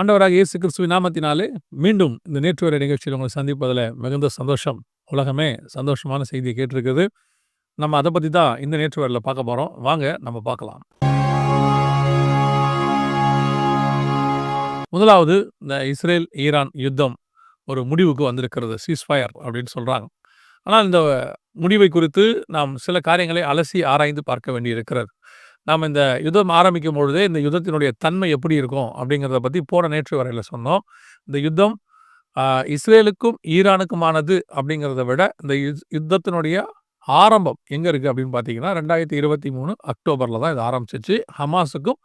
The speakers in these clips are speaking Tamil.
ஆண்டவராக இயேசு கிறிஸ்துவ நாமத்தினாலே மீண்டும் இந்த நேற்று வரை நிகழ்ச்சியில் உங்களை சந்திப்பதில் மிகுந்த சந்தோஷம். உலகமே சந்தோஷமான செய்தியை கேட்டிருக்குது. நம்ம அதை பற்றி தான் இந்த நேற்று வரையில் பார்க்க போகிறோம் வாங்க நம்ம பார்க்கலாம். முதலாவது இந்த இஸ்ரேல் ஈரான் யுத்தம் ஒரு முடிவுக்கு வந்திருக்கிறது. சீஸ்ஃபயர் அப்படின்னு சொல்கிறாங்க ஆனால் இந்த முடிவை குறித்து நாம் சில காரியங்களை அலசி ஆராய்ந்து பார்க்க வேண்டியிருக்கிறது. நாம் இந்த யுத்தம் ஆரம்பிக்கும் பொழுதே இந்த யுத்தத்தினுடைய தன்மை எப்படி இருக்கும் அப்படிங்கிறத பற்றி போன நேற்று வரையில் சொன்னோம். இந்த யுத்தம் இஸ்ரேலுக்கும் ஈரானுக்குமானது அப்படிங்கிறத விட இந்த யுத்தத்தினுடைய ஆரம்பம் எங்கே இருக்குது அப்படின்னு பார்த்தீங்கன்னா ரெண்டாயிரத்தி இருபத்தி மூணு அக்டோபரில் தான் இது ஆரம்பிச்சிச்சு. ஹமாஸுக்கும்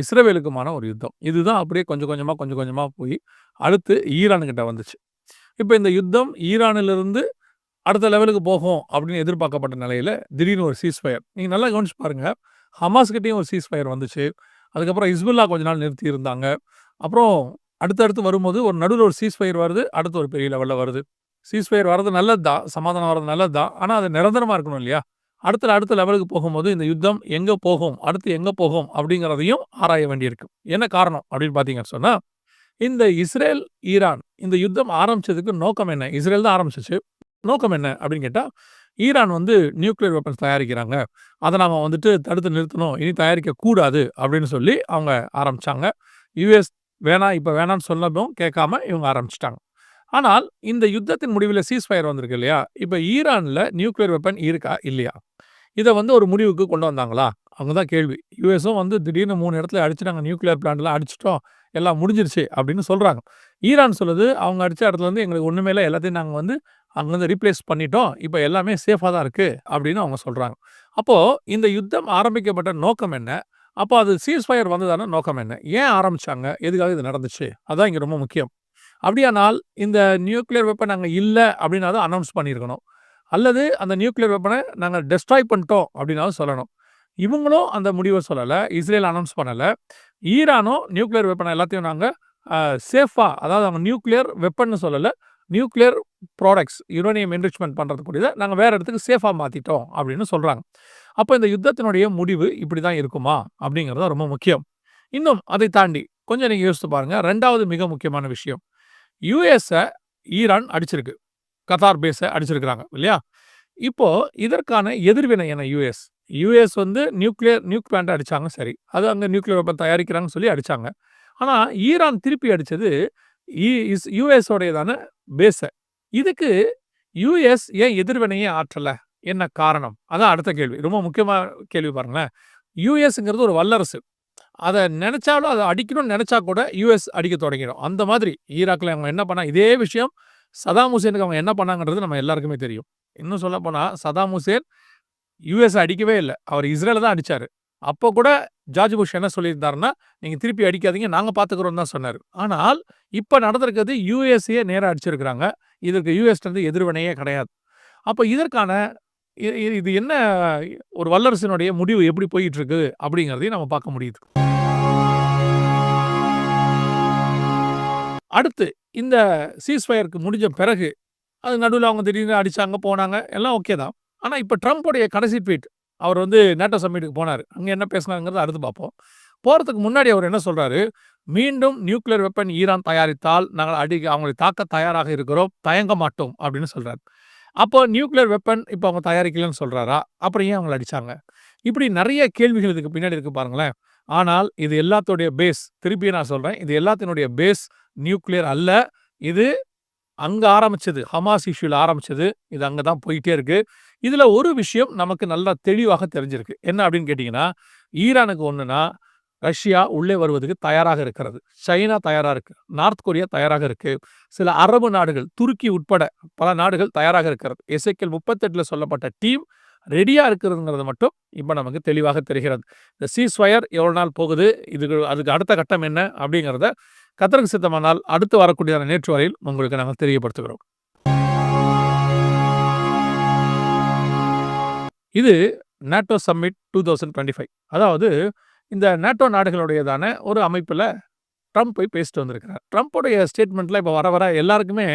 இஸ்ரேலுக்குமான ஒரு யுத்தம். இதுதான் அப்படியே கொஞ்சம் கொஞ்சமாக கொஞ்சம் கொஞ்சமாக போய் அடுத்து ஈரானுக்கிட்ட வந்துச்சு. இப்போ இந்த யுத்தம் ஈரானிலிருந்து அடுத்த லெவலுக்கு போகும் அப்படின்னு எதிர்பார்க்கப்பட்ட நிலையில் திடீர்னு ஒரு சீஸ்ஃபயர் நீங்கள் நல்லா கவனிச்சு பாருங்கள் ஹமாஸ்கிட்டையும் ஒரு சீஸ் ஃபயர் வந்துச்சு. அதுக்கப்புறம் இஸ்புல்லா கொஞ்ச நாள் நிறுத்தி இருந்தாங்க அப்புறம் அடுத்தடுத்து வரும்போது ஒரு நடுவில் ஒரு சீஸ்ஃபயர் வருது அடுத்து ஒரு பெரிய லெவலில் வருது. சீஸ்ஃபயர் வர்றது நல்லது தான் சமாதானம் வர்றது நல்லது தான் ஆனால் அது நிரந்தரமாக இருக்கணும் இல்லையா? அடுத்த அடுத்த லெவலுக்கு போகும்போது இந்த யுத்தம் எங்கே போகும்? அடுத்து எங்கே போகும்? அப்படிங்கிறதையும் ஆராய வேண்டியிருக்கு. என்ன காரணம் அப்படின்னு பார்த்தீங்கன்னு சொன்னால் இந்த இஸ்ரேல் ஈரான் இந்த யுத்தம் ஆரம்பிச்சதுக்கு நோக்கம் என்ன? இஸ்ரேல் தான் ஆரம்பிச்சிச்சு. நோக்கம் என்ன அப்படின்னு கேட்டால் ஈரான் வந்து நியூக்ளியர் வெப்பன்ஸ் தயாரிக்கிறாங்க. அதை நாம் வந்துட்டு தடுத்து நிறுத்தணும். இனி தயாரிக்க கூடாது அப்படின்னு சொல்லி அவங்க ஆரம்பித்தாங்க யுஎஸ் வேணாம் இப்போ வேணாம்னு சொல்லவும் கேட்காம இவங்க ஆரம்பிச்சிட்டாங்க. ஆனால் இந்த யுத்தத்தின் முடிவில் சீஸ்ஃபயர் வந்திருக்கு இல்லையா? இப்போ ஈரானில் நியூக்ளியர் வெப்பன் இருக்கா? இல்லையா? இதை வந்து ஒரு முடிவுக்கு கொண்டு வந்தாங்களா? அவங்க தான் கேள்வி. யூஎஸும் வந்து திடீர்னு மூணு இடத்துல அடிச்சுட்டாங்க. நியூக்ளியர் பிளான்ட்லாம் அடிச்சிட்டோம். எல்லாம் முடிஞ்சிருச்சு அப்படின்னு சொல்கிறாங்க ஈரான் சொல்லுது அவங்க அடித்த இடத்துல வந்து எங்களுக்கு ஒன்றுமே இல்லை. எல்லாத்தையும் நாங்கள் வந்து அங்கேருந்து ரீப்ளேஸ் பண்ணிட்டோம். இப்போ எல்லாமே சேஃபாக தான் இருக்குது அப்படின்னு அவங்க சொல்கிறாங்க அப்போது இந்த யுத்தம் ஆரம்பிக்கப்பட்ட நோக்கம் என்ன? அப்போ அது சீஸ்ஃபயர் வந்ததான நோக்கம் என்ன? ஏன் ஆரம்பிச்சாங்க? எதுக்காக இது நடந்துச்சு? அதான் இங்கே ரொம்ப முக்கியம். அப்படியானால் இந்த நியூக்ளியர் வெப்பன் நாங்கள் இல்லை அப்படின்னா தான் அனௌன்ஸ் பண்ணியிருக்கணும். அல்லது அந்த நியூக்ளியர் வெப்பனை நாங்கள் டெஸ்ட்ராய் பண்ணிட்டோம் அப்படின்னாலும் சொல்லணும். இவங்களும் அந்த முடிவை சொல்லலை. இஸ்ரேல் அனௌன்ஸ் பண்ணலை. ஈரானும் நியூக்ளியர் வெப்பனை எல்லாத்தையும் நாங்கள் சேஃபாக அதாவது அவங்க நியூக்ளியர் வெப்பன்னு சொல்லலை நியூக்ளியர் ப்ராடக்ட்ஸ் யுரேனியம் என்ரிச்மெண்ட் பண்ணுறதுக்குரியதை நாங்கள் வேறு இடத்துக்கு சேஃபாக மாற்றிட்டோம் அப்படின்னு சொல்கிறாங்க அப்போ இந்த யுத்தத்தினுடைய முடிவு இப்படி தான் இருக்குமா அப்படிங்கிறது ரொம்ப முக்கியம். இன்னும் அதை தாண்டி கொஞ்சம் நீங்கள் யோசித்து பாருங்கள் ரெண்டாவது மிக முக்கியமான விஷயம். யூஎஸை ஈரான் அடிச்சிருக்கு. கத்தார் பேஸை அடிச்சிருக்கிறாங்க இல்லையா? இப்போது இதற்கான எதிர்வினை என்ன யூஎஸ் யூஎஸ் வந்து நியூக்ளியர் நியூக் பிளான்ட் அடித்தாங்க சரி. அது அங்கே நியூக்ளியர் வெப்பன் தயாரிக்கிறாங்கன்னு சொல்லி அடித்தாங்க ஆனால் ஈரான் திருப்பி அடித்தது யூஎஸோடையதான பேஸை. இதுக்கு யூஎஸ் ஏன் எதிர்வினையே ஆற்றலை? என்ன காரணம்? அதான் அடுத்த கேள்வி. ரொம்ப முக்கியமான கேள்வி பாருங்களேன். யூஎஸ்ங்கிறது ஒரு வல்லரசு. அதை நினச்சாலும் அதை அடிக்கணும்னு நினச்சா கூட யூஎஸ் அடிக்க தொடங்கிடும். அந்த மாதிரி ஈராக்கில் அவங்க என்ன பண்ணா இதே விஷயம் சதாம் ஹுசேனுக்கு அவங்க என்ன பண்ணாங்கன்றது நம்ம எல்லாருக்குமே தெரியும். இன்னும் சொல்லப்போனால் சதாம் ஹுசேன் யூஎஸ் அடிக்கவே இல்லை. அவர் இஸ்ரேலில் தான் அடித்தார் அப்போ கூட ஜார்ஜ் புஷ் என்ன சொல்லியிருந்தாருன்னா நீங்கள் திருப்பி அடிக்காதீங்க நாங்கள் பார்த்துக்குறோம் தான் சொன்னார். ஆனால் இப்போ நடந்திருக்கிறது யூஎஸ்ஏ நேராக அடிச்சிருக்கிறாங்க. இதற்கு யுஎஸ்லேருந்து எதிர்வினையே கிடையாது. அப்போ இதற்கான இது என்ன ஒரு வல்லரசினுடைய முடிவு எப்படி போயிட்டு இருக்கு அப்படிங்கிறதையும் நம்ம பார்க்க முடியுது. அடுத்து இந்த சீஸ்ஃபயருக்கு முடிஞ்ச பிறகு அது நடுவில் அவங்க திடீர்னு அடித்தாங்க போனாங்க எல்லாம் ஓகே தான். ஆனால் இப்போ ட்ரம்ப்போடைய கடைசி ட்வீட் அவர் வந்து நேட்டோ சம்மிட்டுக்கு போனார். அங்கே என்ன பேசினாங்கிறத அடுத்து பார்ப்போம். போகிறதுக்கு முன்னாடி அவர் என்ன சொல்கிறாரு மீண்டும் நியூக்ளியர் வெப்பன் ஈரான் தயாரித்தால் நாங்கள் அடி அவங்களை தாக்க தயாராக இருக்கிறோம். தயங்க மாட்டோம் அப்படின்னு சொல்கிறார் அப்போ நியூக்ளியர் வெப்பன் இப்போ அவங்க தயாரிக்கலன்னு சொல்கிறாரா அப்புறம் ஏன் அவங்களை அடிச்சாங்க? இப்படி நிறைய கேள்விகள் இதுக்கு பின்னாடி இருக்குது பாருங்களேன். ஆனால் இது எல்லாத்துடைய பேஸ் திருப்பி நான் சொல்கிறேன் இது எல்லாத்தினுடைய பேஸ் நியூக்ளியர் அல்ல. இது அங்கே ஆரம்பிச்சது ஹமாஸ் இஷ்யூவில் ஆரம்பிச்சது இது அங்கே தான் போயிட்டே இருக்கு. இதில் ஒரு விஷயம் நமக்கு நல்லா தெளிவாக தெரிஞ்சிருக்கு. என்ன அப்படின்னு கேட்டிங்கன்னா ஈரானுக்கு ஒன்றுனா ரஷ்யா உள்ளே வருவதுக்கு தயாராக இருக்கிறது. சைனா தயாராக இருக்கு. நார்த் கொரியா தயாராக இருக்கு. சில அரபு நாடுகள் துருக்கி உட்பட பல நாடுகள் தயாராக இருக்கிறது. இசைக்கல் முப்பத்தெட்டில் சொல்லப்பட்ட டீம் ரெடியாக இருக்கிறதுங்கிறது மட்டும் இப்போ நமக்கு தெளிவாக தெரிகிறது. இந்த சீஸ்வயர் எவ்வளோ நாள் போகுது? இதுக்கு அதுக்கு அடுத்த கட்டம் என்ன? அப்படிங்கிறத கத்தருக்கு சித்தமானால் அடுத்து வரக்கூடிய நேற்று வரையில் உங்களுக்கு நாங்கள் தெரியப்படுத்துகிறோம். இது NATO summit two thousand twenty five அதாவது இந்த நேட்டோ நாடுகளுடையதான ஒரு அமைப்பில் ட்ரம்ப் போய் பேசிட்டு வந்திருக்கிறார். ட்ரம்ப்போடைய ஸ்டேட்மெண்ட்டில் இப்போ வர வர எல்லாருக்குமே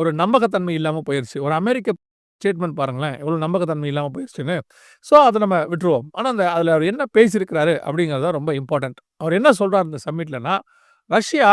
ஒரு நம்பகத்தன்மை இல்லாமல் போயிடுச்சு ஒரு அமெரிக்க ஸ்டேட்மெண்ட் பாருங்களேன் எவ்வளோ நம்பகத்தன்மை இல்லாமல் போயிடுச்சுன்னு ஸோ அதை நம்ம விட்டுருவோம். ஆனால் அந்த அதில் அவர் என்ன பேசியிருக்கிறாரு அப்படிங்கிறது தான் ரொம்ப இம்பார்ட்டண்ட் அவர் என்ன சொல்கிறார் இந்த சம்மிட்லனா ரஷ்யா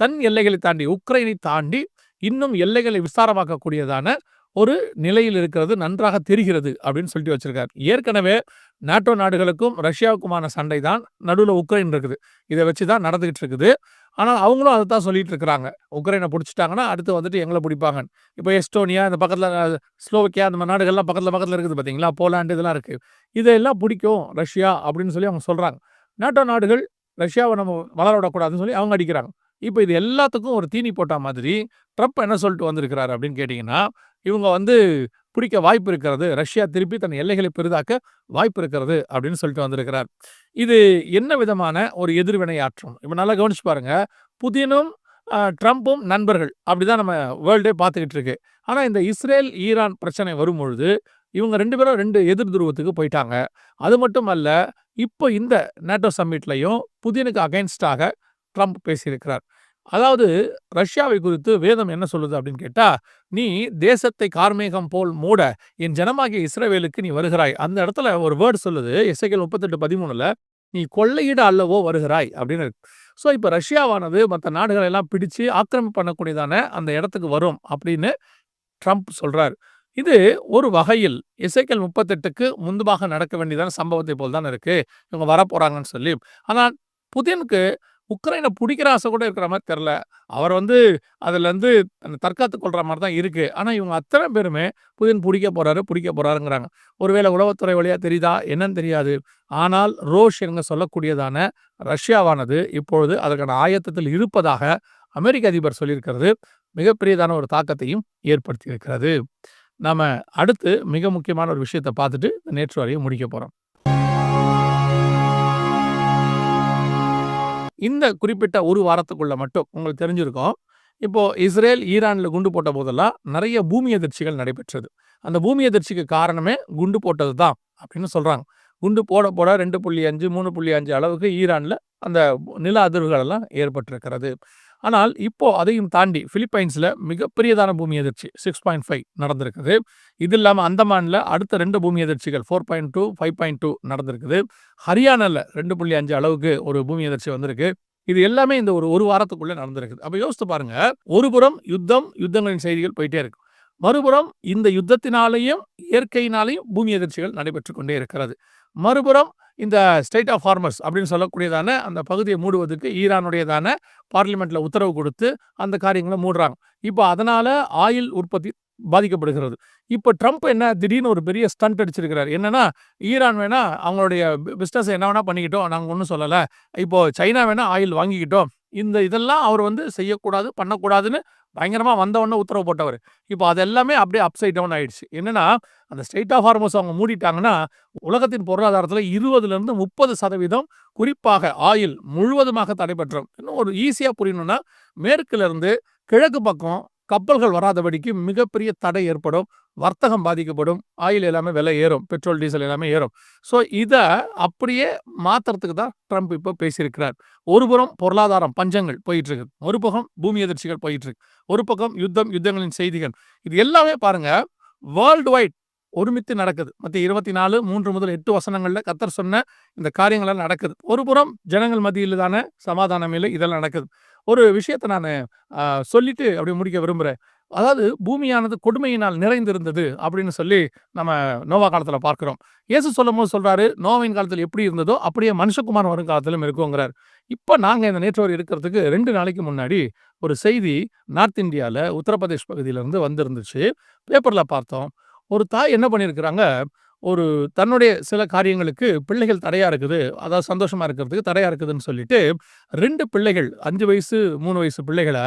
தன் எல்லைகளை தாண்டி உக்ரைனை தாண்டி இன்னும் எல்லைகளை விஸ்தாரமாக்கக்கூடியதான ஒரு நிலையில் இருக்கிறது நன்றாக தெரிகிறது அப்படின்னு சொல்லிட்டு வச்சிருக்காரு. ஏற்கனவே நாட்டோ நாடுகளுக்கும் ரஷ்யாவுக்குமான சண்டை தான் நடுவில் உக்ரைன் இருக்குது. இதை வச்சு தான் நடந்துகிட்டு இருக்குது. ஆனால் அவங்களும் அதை தான் சொல்லிட்டு இருக்கிறாங்க. உக்ரைனை பிடிச்சிட்டாங்கன்னா அடுத்து வந்துட்டு எங்களை பிடிப்பாங்க இப்போ எஸ்டோனியா இந்த பக்கத்தில் ஸ்லோவக்கியா அந்த மாதிரி நாடுகள்லாம் பக்கத்தில் பக்கத்தில் இருக்குது பார்த்தீங்களா? போலாண்டு இதெல்லாம் இருக்குது இதெல்லாம் பிடிக்கும் ரஷ்யா அப்படின்னு சொல்லி அவங்க சொல்கிறாங்க நாட்டோ நாடுகள் ரஷ்யாவை நம்ம வளர விடக்கூடாதுன்னு சொல்லி அவங்க அடிக்கிறாங்க. இப்போ இது எல்லாத்துக்கும் ஒரு தீனி போட்ட மாதிரி ட்ரம்ப் என்ன சொல்லிட்டு வந்திருக்கிறாரு அப்படின்னு கேட்டிங்கன்னா இவங்க வந்து பிடிக்க வாய்ப்பு இருக்கிறது ரஷ்யா திருப்பி தன் எல்லைகளை பெரிதாக்க வாய்ப்பு இருக்கிறது அப்படின்னு சொல்லிட்டு வந்திருக்கிறார். இது என்ன விதமான ஒரு எதிர்வினையாற்றும் இப்போ நல்லா கவனிச்சு பாருங்க. புதினும் ட்ரம்ப்பும் நண்பர்கள் அப்படி தான் நம்ம வேர்ல்டே பார்த்துக்கிட்டு இருக்கு. ஆனால் இந்த இஸ்ரேல் ஈரான் பிரச்சனை வரும் பொழுது இவங்க ரெண்டு பேரும் ரெண்டு எதிர் துருவத்துக்கு போயிட்டாங்க. அது மட்டும் அல்ல இப்போ இந்த நேட்டோ சம்மிட்லையும் புதினுக்கு அகைன்ஸ்டாக ட்ரம்ப் பேசியிருக்கிறார். அதாவது ரஷ்யாவை குறித்து வேதம் என்ன சொல்லுது அப்படின்னு கேட்டால் நீ தேசத்தை கார்மேகம் போல் மூட என் ஜனமாகிய இஸ்ரேவேலுக்கு நீ வருகிறாய். அந்த இடத்துல ஒரு வேர்டு சொல்லுது எஸ்ஐகள் முப்பத்தெட்டு பதிமூணில் நீ கொள்ளையிட அல்லவோ வருகிறாய்? அப்படின்னு இருக்கு. ஸோ இப்போ ரஷ்யாவானது மற்ற நாடுகளை எல்லாம் பிடிச்சு ஆக்கிரமிப்பு பண்ணக்கூடியதான அந்த இடத்துக்கு வரும் அப்படின்னு ட்ரம்ப் சொல்கிறார் இது ஒரு வகையில் இசைக்கல் முப்பத்தெட்டுக்கு முன்பதாக நடக்க வேண்டியதான சம்பவத்தை போல் தான் இருக்குது இவங்க வரப்போகிறாங்கன்னு சொல்லி. ஆனால் புதினுக்கு உக்ரைனை பிடிக்கிற ஆசை கூட இருக்கிற மாதிரி தெரில அவர் வந்து அதுலேருந்து அந்த தற்காத்து கொள்கிற மாதிரி தான் இருக்குது ஆனால் இவங்க அத்தனை பேருமே புதின் பிடிக்க போகிறாரு பிடிக்க போகிறாருங்கிறாங்க ஒருவேளை உளவுத்துறை வழியாக தெரியுதா? என்னன்னு தெரியாது. ஆனால் ரோஷ் என்க சொல்லக்கூடியதான ரஷ்யாவானது இப்பொழுது அதற்கான ஆயத்தத்தில் இருப்பதாக அமெரிக்க அதிபர் சொல்லியிருக்கிறது. மிகப்பெரியதான ஒரு தாக்கத்தையும் ஏற்படுத்தி இருக்கிறது. அடுத்து மிக முக்கியமான ஒரு விஷயத்தை பார்த்துட்டு இந்த நேற்று வரையும் முடிக்க போகிறோம் இந்த குறிப்பிட்ட ஒரு வாரத்துக்குள்ளே மட்டும் உங்களுக்கு தெரிஞ்சிருக்கோம். இப்போது இஸ்ரேல் ஈரானில் குண்டு போட்ட போதெல்லாம் நிறைய பூமி எதிர்ச்சிகள் நடைபெற்றது. அந்த பூமி எதிர்ச்சிக்கு காரணமே குண்டு போட்டது தான் அப்படின்னு சொல்கிறாங்க குண்டு போட போட ரெண்டு புள்ளி அஞ்சு மூணு புள்ளி அஞ்சு அளவுக்கு ஈரானில் அந்த நில அதிர்வுகளெல்லாம் ஏற்பட்டிருக்கிறது. ஆனால் இப்போ அதையும் தாண்டி பிலிப்பைன்ஸில் மிகப்பெரியதான பூமி எதிர்ச்சி சிக்ஸ் பாயிண்ட் ஃபைவ் நடந்திருக்குது. இது இல்லாமல் அந்தமானில் அடுத்த ரெண்டு பூமி எதிர்ச்சிகள் four point two five point two நடந்திருக்குது. ஹரியானாவில் ரெண்டு புள்ளி அஞ்சு அளவுக்கு ஒரு பூமி எதிர்ச்சி வந்திருக்கு. இது எல்லாமே இந்த ஒரு ஒரு வாரத்துக்குள்ளே நடந்திருக்குது. அப்போ யோசித்து பாருங்கள் ஒரு புறம் யுத்தம் யுத்தங்களின் செய்திகள் போயிட்டே இருக்கு. மறுபுறம் இந்த யுத்தத்தினாலேயும் இயற்கையினாலேயும் பூமி எதிர்ச்சிகள் நடைபெற்று கொண்டே இருக்கிறது. மறுபுறம் இந்த ஸ்டேட் ஆஃப் ஃபார்மர்ஸ் அப்படின்னு சொல்லக்கூடியதான அந்த பகுதியை மூடுவதற்கு ஈரானுடையதான பார்லிமெண்ட்டில் உத்தரவு கொடுத்து அந்த காரியங்களை மூடுறாங்க. இப்போ அதனால் ஆயில் உற்பத்தி பாதிக்கப்படுகிறது. இப்போ ட்ரம்ப் என்ன திடீர்னு ஒரு பெரிய ஸ்டண்ட் அடிச்சிருக்கிறார். என்னன்னா ஈரான் வேணா அவங்களுடைய பிஸ்னஸ் என்ன வேணா பண்ணிக்கிட்டோம். நாங்கள் ஒன்றும் சொல்லலை. இப்போ சைனா வேணா ஆயில் வாங்கிக்கிட்டோம். இந்த இதெல்லாம் அவர் வந்து செய்யக்கூடாது பண்ணக்கூடாதுன்னு பயங்கரமாக வந்தவொடனே உத்தரவு போட்டவர். இப்போ அது எல்லாமே அப்படியே அப்சைட் டவுன் ஆயிடுச்சு. என்னென்னா அந்த ஸ்டேட் ஆஃப் ஹார்மோஸ் அவங்க மூடிட்டாங்கன்னா உலகத்தின் பொருளாதாரத்தில் இருபதுலேருந்து முப்பது சதவீதம் குறிப்பாக ஆயில் முழுவதுமாக தடைபெற்றும் இன்னும் ஒரு ஈஸியாக புரியணும்னா மேற்குலேருந்து கிழக்கு பக்கம் கப்பல்கள் வராதபடிக்கு மிகப்பெரிய தடை ஏற்படும் வர்த்தகம் பாதிக்கப்படும் ஆயில் எல்லாமே விலை ஏறும் பெட்ரோல் டீசல் எல்லாமே ஏறும். ஸோ இதை அப்படியே மாற்றுறதுக்கு தான் ட்ரம்ப் இப்போ பேசியிருக்கிறார். ஒரு புறம் பொருளாதாரம் பஞ்சங்கள் போயிட்டு இருக்கு ஒரு பக்கம் பூமி எதிர்ச்சிகள் போயிட்டு இருக்கு ஒரு பக்கம் யுத்தம் யுத்தங்களின் செய்திகள். இது எல்லாமே பாருங்க வேர்ல்டு வைட் ஒருமித்து நடக்குது. மற்ற இருபத்தி நாலு மூன்று முதல் எட்டு வசனங்களில் கத்தர் சொன்ன இந்த காரியங்கள்லாம் நடக்குது. ஒரு புறம் ஜனங்கள் மத்தியில் தானே சமாதானம் இல்லை இதெல்லாம் நடக்குது. ஒரு விஷயத்தை நான் சொல்லிட்டு அப்படி முடிக்க விரும்புகிறேன் அதாவது பூமியானது கொடுமையினால் நிறைந்திருந்தது அப்படின்னு சொல்லி நம்ம நோவா காலத்தில் பார்க்குறோம். இயேசு சொல்லும் போது சொல்கிறாரு நோவின் காலத்தில் எப்படி இருந்ததோ அப்படியே மனுஷகுமார் வரும் காலத்திலும் இருக்குங்கிறார். இப்போ நாங்கள் இந்த நேற்றோர் இருக்கிறதுக்கு ரெண்டு நாளைக்கு முன்னாடி ஒரு செய்தி நார்த் இந்தியாவில் உத்தரப்பிரதேஷ் பகுதியிலேருந்து வந்திருந்துச்சு. பேப்பரில் பார்த்தோம். ஒரு தாய் என்ன பண்ணியிருக்கிறாங்க ஒரு தன்னுடைய சில காரியங்களுக்கு பிள்ளைகள் தடையா இருக்குது. அதாவது சந்தோஷமா இருக்கிறதுக்கு தடையா இருக்குதுன்னு சொல்லிட்டு ரெண்டு பிள்ளைகள் அஞ்சு வயசு மூணு வயசு பிள்ளைகளை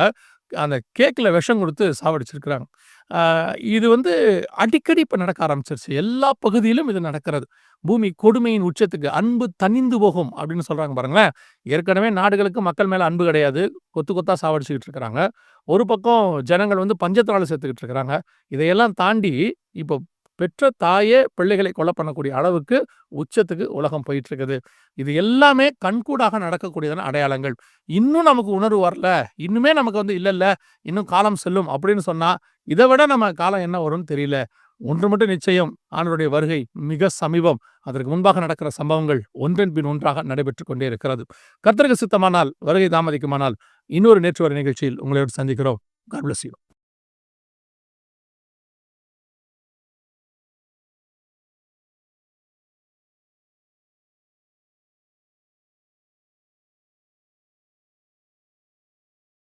அந்த கேக்கில் விஷம் கொடுத்து சாவடிச்சிருக்கிறாங்க. இது வந்து அடிக்கடி இப்போ நடக்க ஆரம்பிச்சிருச்சு. எல்லா பகுதியிலும் இது நடக்கிறது. பூமி கொடுமையின் உச்சத்துக்கு அன்பு தனிந்து போகும் அப்படின்னு சொல்கிறாங்க பாருங்களேன். ஏற்கனவே நாடுகளுக்கு மக்கள் மேலே அன்பு கிடையாது. கொத்து கொத்தாக சாவடிச்சுக்கிட்டு இருக்கிறாங்க. ஒரு பக்கம் ஜனங்கள் வந்து பஞ்சத்தினால சேர்த்துக்கிட்டு இருக்கிறாங்க. இதையெல்லாம் தாண்டி இப்போ பெற்ற தாயே பிள்ளைகளை கொலை பண்ணக்கூடிய அளவுக்கு உச்சத்துக்கு உலகம் போயிட்டு இருக்குது இது எல்லாமே கண்கூடாக நடக்கக்கூடியதான அடையாளங்கள். இன்னும் நமக்கு உணர்வு வரல. இன்னுமே நமக்கு வந்து இல்லை இல்லை இன்னும் காலம் செல்லும் அப்படின்னு சொன்னா இதை விட நம்ம காலம் என்ன வரும்னு தெரியல. ஒன்று மட்டும் நிச்சயம் ஆண்களுடைய வருகை மிக சமீபம். அதற்கு முன்பாக நடக்கிற சம்பவங்கள் ஒன்றன் பின் ஒன்றாக நடைபெற்று கொண்டே இருக்கிறது. கர்த்தருக்கு சித்தமானால் வருகை தாமதிக்குமானால் இன்னொரு நேற்று வரை நிகழ்ச்சியில் உங்களோடு சந்திக்கிறோம். God bless you